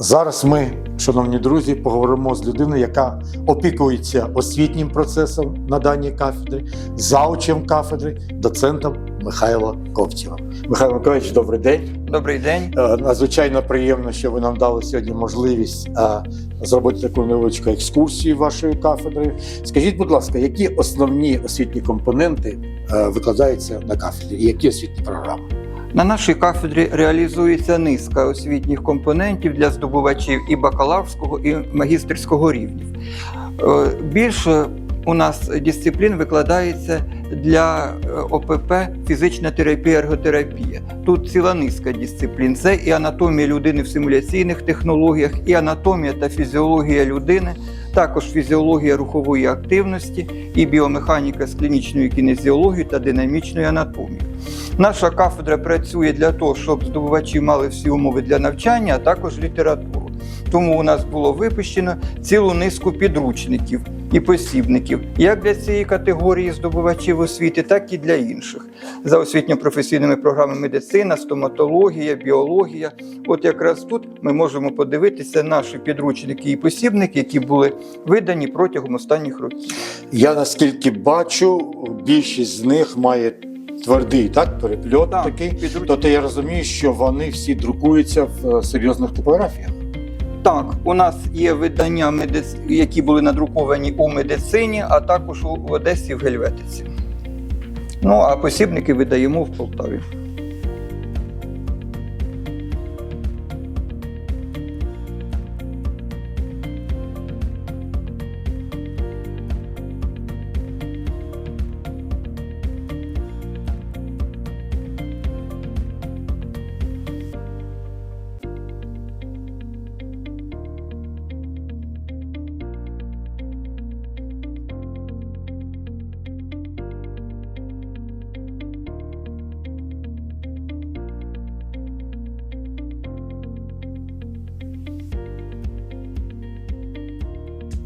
Зараз ми, шановні друзі, поговоримо з людиною, яка опікується освітнім процесом на даній кафедрі, заучем кафедри, доцентом Михайло Ковтєва. Михайло Миколаївич, добрий день. Добрий день. Е, Надзвичайно приємно, що ви нам дали сьогодні можливість е, зробити таку невеличку екскурсію вашою кафедрою. Скажіть, будь ласка, які основні освітні компоненти е, викладаються на кафедрі і які освітні програми? На нашій кафедрі реалізується низка освітніх компонентів для здобувачів і бакалаврського, і магістерського рівнів. Е, Більше у нас дисциплін викладається для е, ОПП фізична терапія, ерготерапія. Тут ціла низка дисциплін. Це і анатомія людини в симуляційних технологіях, і анатомія та фізіологія людини, також фізіологія рухової активності, і біомеханіка з клінічною кінезіологією та динамічною анатомією. Наша кафедра працює для того, щоб здобувачі мали всі умови для навчання, а також літературу. Тому у нас було випущено цілу низку підручників і посібників як для цієї категорії здобувачів освіти, так і для інших. За освітньо-професійними програмами медицина, стоматологія, біологія. От якраз тут ми можемо подивитися наші підручники і посібники, які були видані протягом останніх років. Я наскільки бачу, більшість з них має твердий так, перепльот Так, такий. то Тобто я розумію, що вони всі друкуються в е, серйозних типографіях. Так, у нас є видання, медиц... які були надруковані у медицині, а також у Одесі в Гельветиці. Ну а посібники видаємо в Полтаві.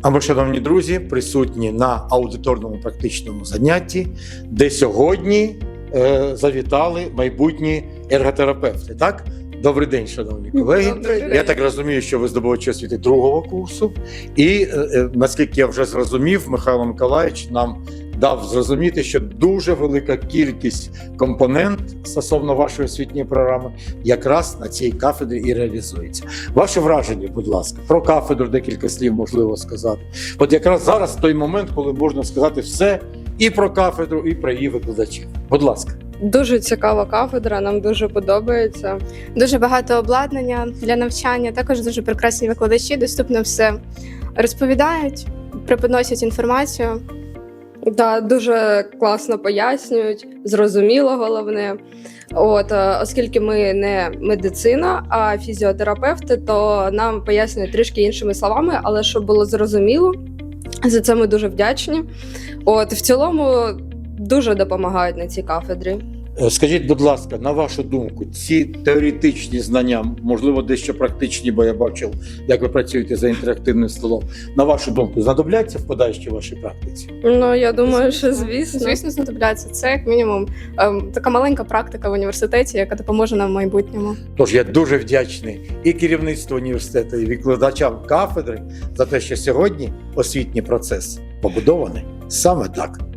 А ми, шановні друзі, присутні на аудиторному практичному занятті, де сьогодні е, завітали майбутні ерготерапевти. Так, добрий день, шановні колеги. Добрий день. Я так розумію, що ви здобувачі освіти другого курсу. І е, е, наскільки я вже зрозумів, Михайло Миколаївич нам дав зрозуміти, що дуже велика кількість компонент стосовно вашої освітньої програми якраз на цій кафедрі і реалізується. Ваше враження, будь ласка, про кафедру декілька слів можливо сказати. От якраз зараз той момент, коли можна сказати все і про кафедру, і про її викладачів. Будь ласка. Дуже цікава кафедра, нам дуже подобається. Дуже багато обладнання для навчання, також дуже прекрасні викладачі, доступно все розповідають, преподносять інформацію. Да, дуже класно пояснюють, зрозуміло головне. От, е, оскільки ми не медицина, а фізіотерапевти, то нам пояснюють трішки іншими словами, але щоб було зрозуміло, за це ми дуже вдячні. От в цілому дуже допомагають на цій кафедрі. Е, Скажіть, будь ласка, на вашу думку, ці теоретичні знання, можливо, дещо практичні, бо я бачив, як ви працюєте за інтерактивним столом. На вашу думку, знадобляться в подальшій вашій практиці? Ну я думаю, що звісно. Звісно, знадобляться. Це як мінімум ем, така маленька практика в університеті, яка допоможе нам в майбутньому. Тож я дуже вдячний і керівництву університету, і викладачам кафедри за те, що сьогодні освітній процес побудований саме так.